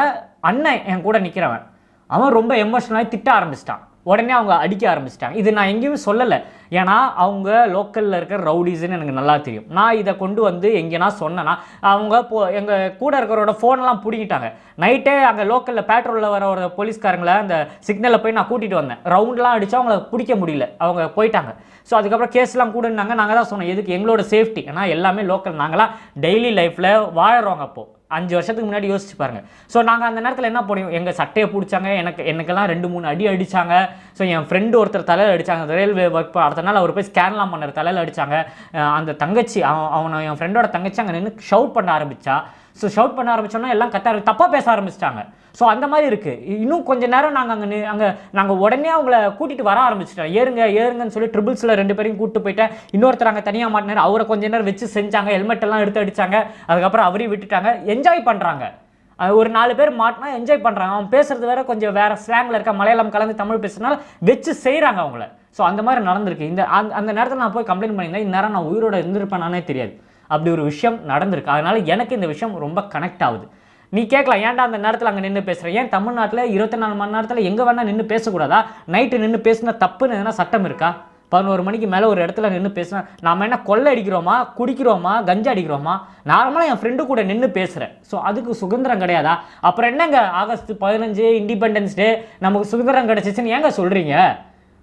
அண்ணன் என் கூட நிற்கிறவன் அவன் ரொம்ப எமோஷனலாக திட்ட ஆரம்பிச்சிட்டான். உடனே அவங்க அடிக்க ஆரம்பிச்சிட்டாங்க. இது நான் எங்கேயுமே சொல்லலை. ஏன்னா அவங்க லோக்கலில் இருக்கிற ரவுடிஸ்ன்னு எனக்கு நல்லா தெரியும். நான் இதை கொண்டு வந்து எங்கேனா சொன்னேன்னா அவங்க போ எங்கள் கூட இருக்கிறவரோட ஃபோனெல்லாம் பிடிங்கிட்டாங்க. நைட்டே அங்கே லோக்கலில் பேட்ரோலில் வர ஒரு போலீஸ்காரங்களை அந்த சிக்னலில் போய் நான் கூட்டிகிட்டு வந்தேன். ரவுண்ட்லாம் அடித்து அவங்கள பிடிக்க முடியல. அவங்க போயிட்டாங்க. ஸோ அதுக்கப்புறம் கேஸ்லாம் கூடனாங்க. நாங்கள் தான் சொன்னோம் எதுக்கு? எங்களோட சேஃப்டி ஏன்னா எல்லாமே லோக்கல் நாங்களாம் டெய்லி லைஃப்பில் வாழறோங்க அப்போது அஞ்சு வருஷத்துக்கு முன்னாடி யோசிச்சு பாருங்க. ஸோ நாங்கள் அந்த நேரத்தில் என்ன பண்ணுவோம் எங்கள் சட்டையை பிடிச்சாங்க எனக்கு எனக்கெல்லாம் ரெண்டு மூணு அடி அடித்தாங்க ஸோ என் ஃப்ரெண்டு ஒருத்தர் தலையில் அடிச்சாங்க. ரயில்வே ஒர்க் அடுத்த நாள் அவர் போய் ஸ்கேன்லாம் பண்ணார். தலையில் அடித்தாங்க அந்த தங்கச்சி அவன் அவனை என் ஃப்ரெண்டோட தங்கச்சி அங்கே நின்று ஷவுட் பண்ண ஆரம்பிச்சா. ஸோ ஷவுட் பண்ண ஆரம்பிச்சோன்னா எல்லாம் கத்த தப்பாக பேச ஆரம்பிச்சிட்டாங்க. ஸோ அந்த மாதிரி இருக்குது இன்னும் கொஞ்ச நேரம் நாங்கள் அங்கே அங்கே நாங்கள் உடனே அவங்கள கூட்டிகிட்டு வர ஆரம்பிச்சிட்டோம். ஏறுங்க ஏறுங்கன்னு சொல்லி ட்ரிபிள்ஸில் ரெண்டு பேரையும் கூப்பிட்டு போயிட்டேன். இன்னொருத்தர் அங்கே தனியாக மாட்டினார். அவரை கொஞ்ச நேரம் வச்சு செஞ்சாங்க. ஹெல்மெட்டெல்லாம் எடுத்து அடிச்சாங்க. அதுக்கப்புறம் அவரையும் விட்டுட்டாங்க. என்ஜாய் பண்ணுறாங்க ஒரு நாலு பேர் மாட்டினா என்ஜாய் பண்ணுறாங்க அவன் பேசுறது வேற கொஞ்சம் வேற ஸ்லாங்கில் இருக்க மலையாளம் கலந்து தமிழ் பேசுனால வச்சு செய்கிறாங்க அவங்கள. ஸோ அந்த மாதிரி நடந்திருக்கு. இந்த அந்த அந்த நேரத்தில் நான் போய் கம்ப்ளைண்ட் பண்ணியிருந்தேன். இந்நேரம் நான் உயிரோட இருந்திருப்பேனானே தெரியாது. அப்படி ஒரு விஷயம் நடந்திருக்கு. அதனால் எனக்கு இந்த விஷயம் ரொம்ப கனெக்ட் ஆகுது. நீ கேட்கலாம் ஏன்டா அந்த நேரத்தில் அங்கே நின்று பேசுகிறேன் ஏன் தமிழ்நாட்டில் இருபத்தி நாலு மணி நேரத்தில் எங்கே வேணால் நின்று பேசக்கூடாதா? நைட்டு நின்று பேசினா தப்புன்னு எதனா சட்டம் இருக்கா? பதினோரு மணிக்கு மேலே ஒரு இடத்துல நின்று பேசினா நாம் என்ன கொள்ளை அடிக்கிறோமா? குடிக்கிறோமா? கஞ்சா அடிக்கிறோமா? நார்மலாக என் ஃப்ரெண்டு கூட நின்று பேசுகிறேன் ஸோ அதுக்கு சுதந்திரம் கிடையாதா? அப்புறம் என்னங்க? ஆகஸ்ட் பதினஞ்சு இண்டிபெண்டன்ஸ் டே நமக்கு சுதந்திரம் கிடைச்சிச்சுன்னு ஏங்க சொல்கிறீங்க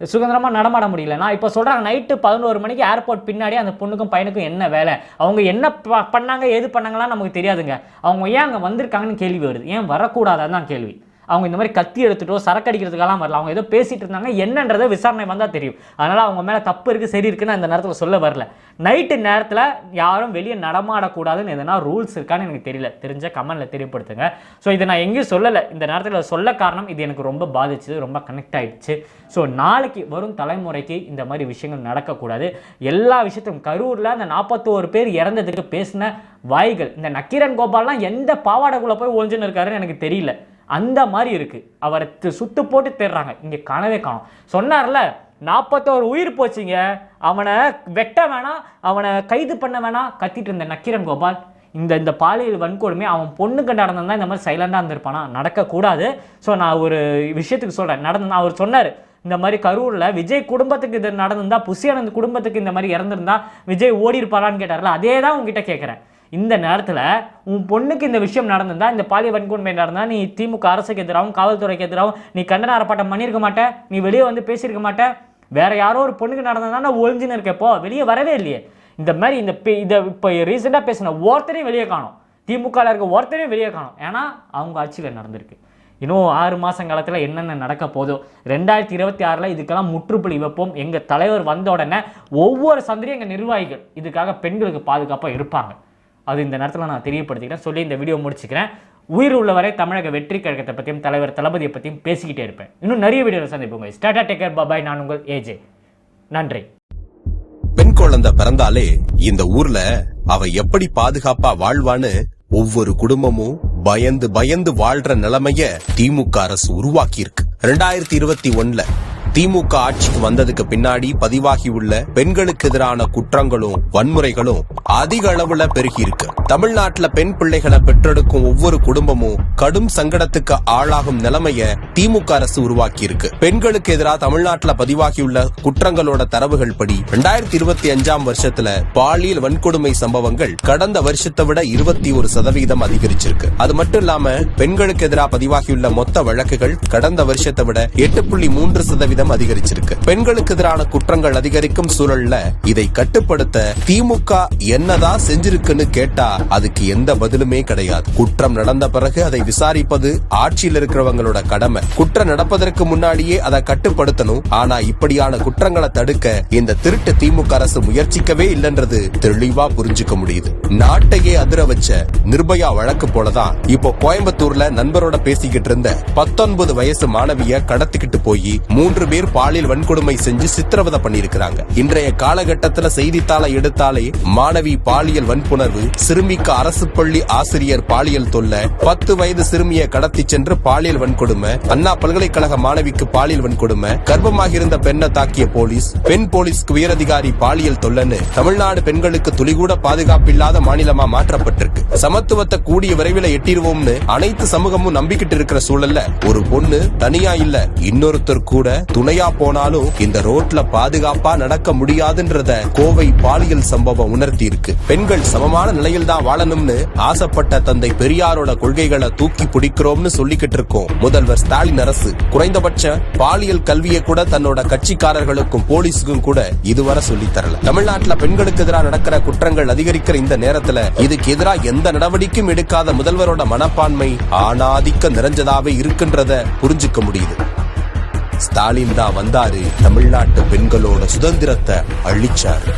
சுதந்திரமாக நடமாட முடியல. நான் இப்போ சொல்கிறாங்க நைட்டு பதினோரு மணிக்கு ஏர்போர்ட் பின்னாடி அந்த பொண்ணுக்கும் பையனுக்கும் என்ன வேலை? அவங்க என்ன ப- பண்ணாங்க எது பண்ணாங்களான்னு நமக்கு தெரியாதுங்க. அவங்க ஏன் அங்கே வந்திருக்காங்கன்னு கேள்வி வருது. ஏன் வரக்கூடாதான் தான் கேள்வி. அவங்க இந்த மாதிரி கத்தி எடுத்துட்டோ சரக்கு அடிக்கிறதுக்கெல்லாம் வரல. அவங்க ஏதோ பேசிட்டு இருந்தாங்க. என்னன்றதை விசாரணை வந்தால் தெரியும். அதனால் அவங்க மேலே தப்பு இருக்குது சரி இருக்குன்னு அந்த நேரத்தில் சொல்ல வரல. நைட்டு நேரத்தில் யாரும் வெளியே நடமாடக்கூடாதுன்னு எதனா ரூல்ஸ் இருக்கான்னு எனக்கு தெரியல. தெரிஞ்ச கமெண்ட்டில் தெரியப்படுத்துங்க. ஸோ இதை நான் எங்கேயும் சொல்லலை. இந்த நேரத்தில் சொல்ல காரணம் இது எனக்கு ரொம்ப பாதிச்சது ரொம்ப கனெக்ட் ஆகிடுச்சு ஸோ நாளைக்கு வரும் தலைமுறைக்கு இந்த மாதிரி விஷயங்கள் நடக்கக்கூடாது. எல்லா விஷயத்தையும் கரூரில் அந்த நாற்பத்தோரு பேர் இறந்ததுக்கு பேசின வாய்கள் இந்த நக்கீரன் கோபால்லாம் எந்த பாவாடைக்குள்ளே போய் ஒழிஞ்சுன்னு இருக்காருன்னு எனக்கு தெரியல. அந்த மாதிரி இருக்குது அவரை சுத்து போட்டு தேடுறாங்க. இங்கே காணவே காணும். சொன்னார்ல நாற்பத்தோரு உயிர் போச்சுங்க. அவனை வெட்ட வேணாம். அவனை கைது பண்ண வேணாம். கத்திட்டு இருந்த நக்கீரன் கோபால் இந்த இந்த பாலியல் வன்கொடுமை அவன் பொண்ணுக்கு நடந்திருந்தா இந்த மாதிரி சைலண்டாக இருந்திருப்பானா? நடக்கக்கூடாது. ஸோ நான் ஒரு விஷயத்துக்கு சொல்கிறேன் நடந்து அவர் சொன்னார் இந்த மாதிரி கரூரில் விஜய் குடும்பத்துக்கு இது நடந்திருந்தா புசியானந்த் குடும்பத்துக்கு இந்த மாதிரி இறந்துருந்தா விஜய் ஓடி இருப்பாரான்னு கேட்டார்ல அதே தான் உங்ககிட்ட கேட்குறேன் இந்த நேரத்தில் உன் பொண்ணுக்கு இந்த விஷயம் நடந்திருந்தா இந்த பாலியல் வன்கொடுமை நடந்தால் நீ திமுக அரசுக்கு எதிராகவும் காவல்துறைக்கு எதிராகவும் நீ கண்டன ஆர்ப்பாட்டம் பண்ணியிருக்க மாட்டேன் நீ வெளியே வந்து பேசியிருக்க மாட்டேன் வேற யாரோ ஒரு பொண்ணுக்கு நடந்ததுனா நான் ஒழிஞ்சுன்னு இருக்கப்போ வெளியே வரவே இல்லையே. இந்த மாதிரி இந்த பே- இதை இப்போ ரீசெண்டாக பேசின ஒருத்தரையும் வெளியே காணும். திமுகவில் இருக்க ஒருத்தரையும் வெளியே காணும். ஏன்னா அவங்க ஆட்சியில் நடந்திருக்கு. இன்னும் ஆறு மாதம் காலத்தில் என்னென்ன நடக்க போதோ ரெண்டாயிரத்தி இருபத்தி ஆறில் இதுக்கெல்லாம் முற்றுப்புள்ளி வைப்போம். எங்கள் தலைவர் வந்த உடனே ஒவ்வொரு சந்திரியும் எங்கள் நிர்வாகிகள் இதுக்காக பெண்களுக்கு பாதுகாப்பாக இருப்பாங்க. அது இந்த நேரத்தில் நான் தெரியப்படுத்திக்கிறேன். சொல்லி இந்த வீடியோ முடிச்சுக்கிறேன். உயிர் உள்ளவரை தமிழக வெற்றி கழகத்தை பற்றியும் தலைவர் தளபதியை பற்றியும் பேசிக்கிட்டே இருப்பேன். இன்னும் நிறைய வீடியோவில் சந்திப்போங்க ஸ்டாட்டா டேக்கர் பாபாய் நான் உங்கள் ஏஜே நன்றி. பெண் குழந்தை பிறந்தாலே இந்த ஊர்ல அவ எப்படி பாதுகாப்பா வாழ்வான்னு ஒவ்வொரு குடும்பமும் பயந்து பயந்து வாழ்ற நிலைமைய திமுக அரசு உருவாக்கி இருக்கு ரெண்டாயிரத்தி இருபத்தி ஒண்ணுல திமுக ஆட்சிக்கு வந்ததுக்கு பின்னாடி பதிவாகியுள்ள பெண்களுக்கு எதிரான குற்றங்களும் வன்முறைகளும் அதிக அளவுல பெருகி இருக்கு தமிழ்நாட்டுல பெண் பிள்ளைகளை பெற்றெடுக்கும் ஒவ்வொரு குடும்பமும் கடும் சங்கடத்துக்கு ஆளாகும் நிலைமைய திமுக அரசு உருவாக்கி இருக்கு பெண்களுக்கு எதிராக தமிழ்நாட்டுல பதிவாகியுள்ள குற்றங்களோட தரவுகள் படி ரெண்டாயிரத்தி இருபத்தி அஞ்சாம் வருஷத்துல பாலியல் வன்கொடுமை சம்பவங்கள் கடந்த வருஷத்தை விட இருபத்தி ஒரு சதவீதம் அதிகரிச்சிருக்கு. அது மட்டும் இல்லாம பெண்களுக்கு எதிராக பதிவாகியுள்ள மொத்த வழக்குகள் கடந்த வருஷத்தை விட எட்டு புள்ளி மூன்று சதவீதம் சதவீதம் அதிகரிச்சிருக்கு. பெண்களுக்கு எதிரான குற்றங்கள் அதிகரிக்கும் சூழல்ல இதை கட்டுப்படுத்த திமுக என்னதான் செஞ்சிருக்குன்னு கேட்டா அதுக்கு எந்த பதிலுமே கிடையாது. குற்றம் நடந்த பிறகு அதை விசாரிப்பது ஆட்சியில் இருக்கிறவங்களோட கடமை. குற்றம் நடப்பதற்கு முன்னாடியே அதை கட்டுப்படுத்தணும். ஆனா இப்படியான குற்றங்களை தடுக்க இந்த திருட்டு திமுக அரசு முயற்சிக்கவே இல்லைன்றது தெளிவா புரிஞ்சுக்க முடியுது. நாட்டையே அதிர வச்ச நிர்பயா வழக்கு போலதான் இப்போ கோயம்புத்தூர்ல நண்பரோட பேசிக்கிட்டு இருந்த பத்தொன்பது வயசு மாணவிய கடத்திக்கிட்டு போய் மூன்று பேர் பாலியல் வன்கொடுமை செஞ்சு சித்திரவதை பண்ணியிருக்கிறாங்க. இன்றைய காலகட்டத்துல செய்தித்தாளை எடுத்தாலே மாணவி பாலியல் வன்புணர்வு சிறுமிக்கு அரசு பள்ளி ஆசிரியர் பாலியல் தொல்லை பத்து வயது சிறுமியை கடத்தி சென்று பாலியல் வன்கொடுமை அண்ணா பல்கலைக்கழக மாணவிக்கு பாலியல் வன்கொடுமை கர்ப்பமாக இருந்த பெண்ணை தாக்கிய போலீஸ் பெண் போலீஸ்க்கு உயரதிகாரி பாலியல் தொல்லன்னு தமிழ்நாடு பெண்களுக்கு துளிகூட பாதுகாப்பில்லாத மாநிலமா மாற்றப்பட்டிருக்கு. சமத்துவத்தை கூடிய விரைவில் எட்டிடுவோம்னு அனைத்து சமூகமும் நம்பிக்கிட்டு இருக்கிற சூழல்ல ஒரு பொண்ணு தனியா இல்ல இன்னொருத்தர் கூட துணையா போனாலும் இந்த ரோட்ல பாதுகாப்பா நடக்க முடியாதுன்றத கோவை பாலியல் சம்பவம் உணர்த்தி இருக்கு. பெண்கள் சமமான நிலையில் தான் வாழணும்னு ஆசைப்பட்ட தந்தை பெரியாரோட கொள்கைகளை தூக்கி பிடிக்கிறோம்னு சொல்லிக்கிட்டு இருக்கோம். முதல்வர் ஸ்டாலின் அரசு. குறைந்தபட்ச பாலியல் கல்வியை கூட தன்னோட கட்சிக்காரர்களுக்கும் போலீஸுக்கும் கூட இதுவரை சொல்லித் தரல. தமிழ்நாட்டுல பெண்களுக்கு எதிராக நடக்கிற குற்றங்கள் அதிகரிக்கிற இந்த நேரத்துல இதுக்கு எதிராக எந்த நடவடிக்கையும் எடுக்காத முதல்வரோட மனப்பான்மை ஆணாதிக்க நிறைஞ்சதாவே இருக்குன்றத புரிஞ்சுக்க முடியுது. ஸ்டாலின் தான் வந்தாரு தமிழ்நாட்டு பெண்களோட சுதந்திரத்தை அழிச்சாரு.